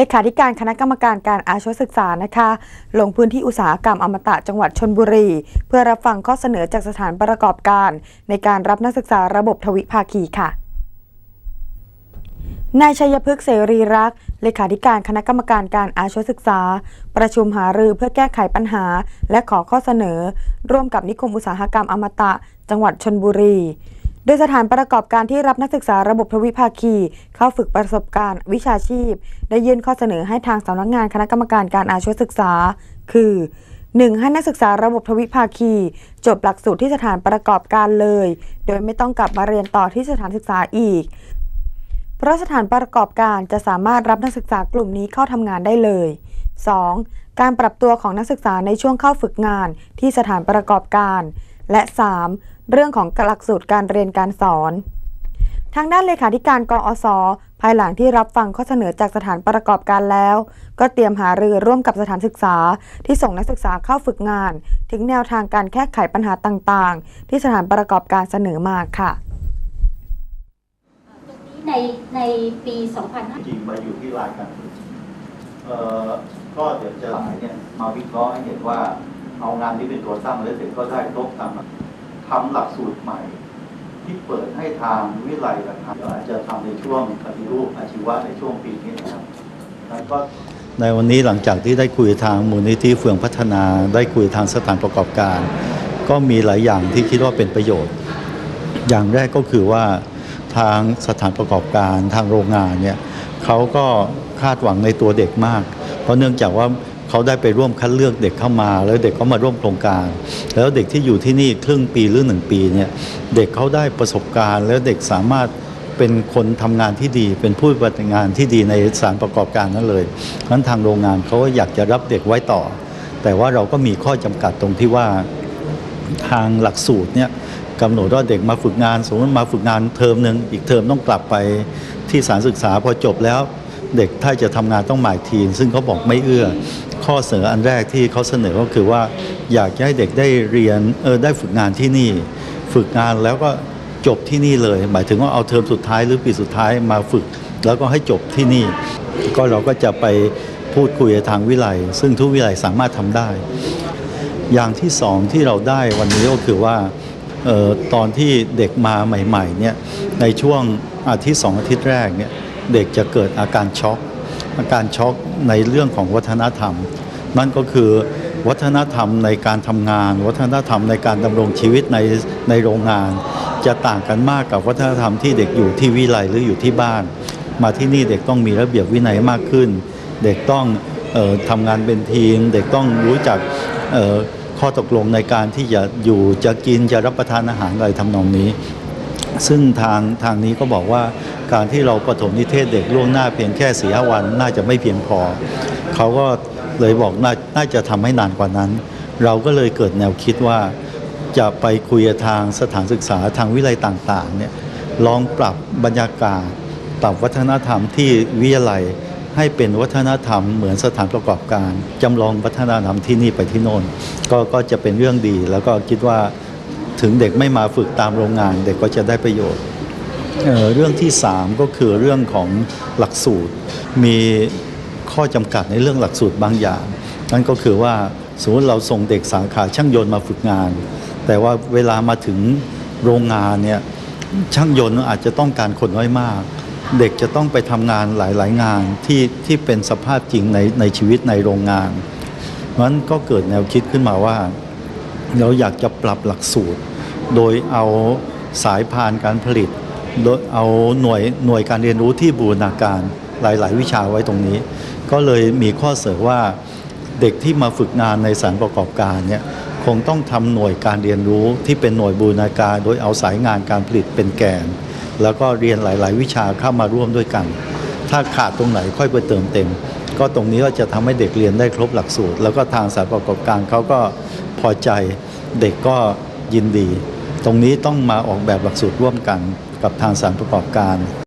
เลขาธิการคณะกรรมการการอาชีวศึกษานะคะ ลงพื้นที่อุตสาหกรรมอมตะจังหวัดชนบุรี เพื่อรับฟังข้อเสนอจากสถานประกอบการ ในการรับนักศึกษาระบบทวิภาคีค่ะนายชัยพฤกษ์เสรีรักษ์เลขาธิการคณะกรรมการการอาชีวศึกษา ประชุมหารือเพื่อแก้ไขปัญหา และขอข้อเสนอ ร่วมกับนิคมอุตสาหกรรมอมตะ จังหวัดชนบุรี ดยสถานประกอบการที่รับนักศึกษาระบบทวิภาคี เข้าฝึกประสบการณ์วิชาชีพ ได้ยื่นข้อเสนอให้ทางสำนักงานคณะกรรมการการอาชีวศึกษา คือ 1. ให้นักศึกษาระบบทวิภาคี จบหลักสูตรที่สถานประกอบการเลย โดยไม่ต้องกลับมาเรียนต่อที่สถานศึกษาอีก เพราะสถานประกอบการจะสามารถรับนักศึกษากลุ่มนี้เข้าทำงานได้เลย 2. การปรับตัวของนักศึกษาในช่วงเข้าฝึกงานที่สถานประกอบการ และ 3. เรื่องของหลักสูตรการเรียนการสอน ทางด้านเลขาธิการกอสภายหลังที่รับฟังข้อเสนอจากสถานประกอบการแล้ว ก็เตรียมหารือร่วมกับสถานศึกษา ที่ส่งนักศึกษาเข้าฝึกงาน ถึงแนวทางการแก้ไขปัญหาต่างๆ ที่สถานประกอบการเสนอมาค่ะตรงนี้ในในปี 2005จริงมาอยู่ที่รายการฝึกเอ่อ ก็เดี๋ยวจะหลายเนี่ยมาวิเคราะห์ให้เห็นว่า เอางานที่เป็นตัวตั้งแล้วเสร็จก็ได้ทบทำทำหลักสูตรใหม่ ที่เปิดให้ทางวิไลนะครับอาจจะทำในช่วงปฏิรูปอาชีวะในช่วงปีนี้นะครับแล้วก็ในวันนี้หลังจากที่ได้คุยทางมูลนิธิเฟื่องพัฒนา ได้คุยทางสถานประกอบการ ก็มีหลายอย่างที่คิดว่าเป็นประโยชน์ อย่างแรกก็คือว่าทางสถานประกอบการทางโรงงานเนี่ยเขาก็คาดหวังในตัวเด็กมาก เพราะเนื่องจากว่า เขาได้ไปร่วมคัดเลือกเด็กเข้ามา แล้วเด็กก็มาร่วมโครงการ แล้วเด็กที่อยู่ที่นี่ครึ่งปีหรือหนึ่งปีเนี่ยเด็กเขาได้ประสบการณ์ แล้วเด็กสามารถเป็นคนทำงานที่ดี เป็นผู้ปฏิบัติงานที่ดีในสารประกอบการนั้นเลยนั้นทางโรงงานเขาก็อยากจะรับเด็กไว้ต่อ แต่ว่าเราก็มีข้อจำกัดตรงที่ว่าทางหลักสูตรเนี่ยกำหนดว่าเด็กมาฝึกงาน สมมติมาฝึกงานเทอมหนึ่งอีกเทอมต้องกลับไปที่สถารศึกษาพอจบแล้ว เด็กถ้าจะทำงานต้องหมายทีน ซึ่งเขาบอกไม่เอื้อ ข้อเสนออันแรกที่เขาเสนอก็คือว่าอยากให้เด็กได้เรียนเออได้ฝึกงานที่นี่ ฝึกงานแล้วก็จบที่นี่เลย หมายถึงว่าเอาเทอมสุดท้ายหรือปีสุดท้ายมาฝึก แล้วก็ให้จบที่นี่ ก็เราก็จะไปพูดคุยทางวิไลซึ่งทุกวิไลสามารถทำได้ อย่างที่สองที่เราได้วันนี้ก็คือว่าออตอนที่เด็กมาใหม่ๆเนี่ยในช่วงอาทิตย์สองอาทิตย์แรกเนี่ยเด็กจะเกิดอาการช็อก การช็อกในเรื่องของวัฒนธรรม นั่นก็คือวัฒนธรรมในการทำงาน วัฒนธรรมในการดำรงชีวิตในในโรงงาน จะต่างกันมากกับวัฒนธรรมที่เด็กอยู่ที่วิไลหรืออยู่ที่บ้าน มาที่นี่เด็กต้องมีระเบียบวินัยมากขึ้น เด็กต้องออทำงานเป็นทีม เด็กต้องรู้จักข้อตกลงในการที่จะอยู่จะกินจะรับประทานอาหารอะไรทำนองนี้ ซึ่งทางทางนี้ก็บอกว่าการที่เราปฐมนิเทศเด็กล่วงหน้าเพียงแค่สี่ห้าวันน่าจะไม่เพียงพอ เขาก็เลยบอกนาน่าจะทำให้นานกว่านั้น เราก็เลยเกิดแนวคิดว่าจะไปคุยทางสถานศึกษาทางวิไลต่างๆเนี่ยลองปรับบรรยากาศ ปรับวัฒนธรรมที่วิทยาลัยให้เป็นวัฒนธรรมเหมือนสถานประกอบการจำลองวัฒนธรรมที่นี่ไปที่โน่นก็ก็จะเป็นเรื่องดีแล้วก็คิดว่า ถึงเด็กไม่มาฝึกตามโรงงาน เด็กก็จะได้ประโยชน์เออเรื่องที่ 3 ก็คือเรื่องของหลักสูตร มีข้อจำกัดในเรื่องหลักสูตรบางอย่าง นั่นก็คือว่าสมมติเราส่งเด็กสาขาช่างยนต์มาฝึกงาน แต่ว่าเวลามาถึงโรงงานเนี่ยช่างยนต์อาจจะต้องการคนน้อยมาก เด็กจะต้องไปทำงานหลาย ๆ งานที่ที่เป็นสภาพจริงในในชีวิตในโรงงานเพราะนั้นก็เกิดแนวคิดขึ้นมาว่า เราอยากจะปรับหลักสูตร โดยเอาสายพานการผลิต โดยเอาหน่วยหน่วยการเรียนรู้ที่บูรณาการหลาย ๆ วิชาไว้ตรงนี้ ก็เลยมีข้อเสนอว่าเด็กที่มาฝึกงานในสารประกอบการเนี่ยคงต้องทำหน่วยการเรียนรู้ที่เป็นหน่วยบูรณาการ โดยเอาสายงานการผลิตเป็นแกน แล้วก็เรียนหลาย ๆ วิชาเข้ามาร่วมด้วยกัน ถ้าขาดตรงไหนค่อยไปเติมเต็ม ก็ตรงนี้ก็จะทำให้เด็กเรียนได้ครบหลักสูตร แล้วก็ทางสารประกอบการเขาก็ พอใจเด็กก็ยินดี ตรงนี้ต้องมาออกแบบหลักสูตรร่วมกันกับทางสารประกอบการ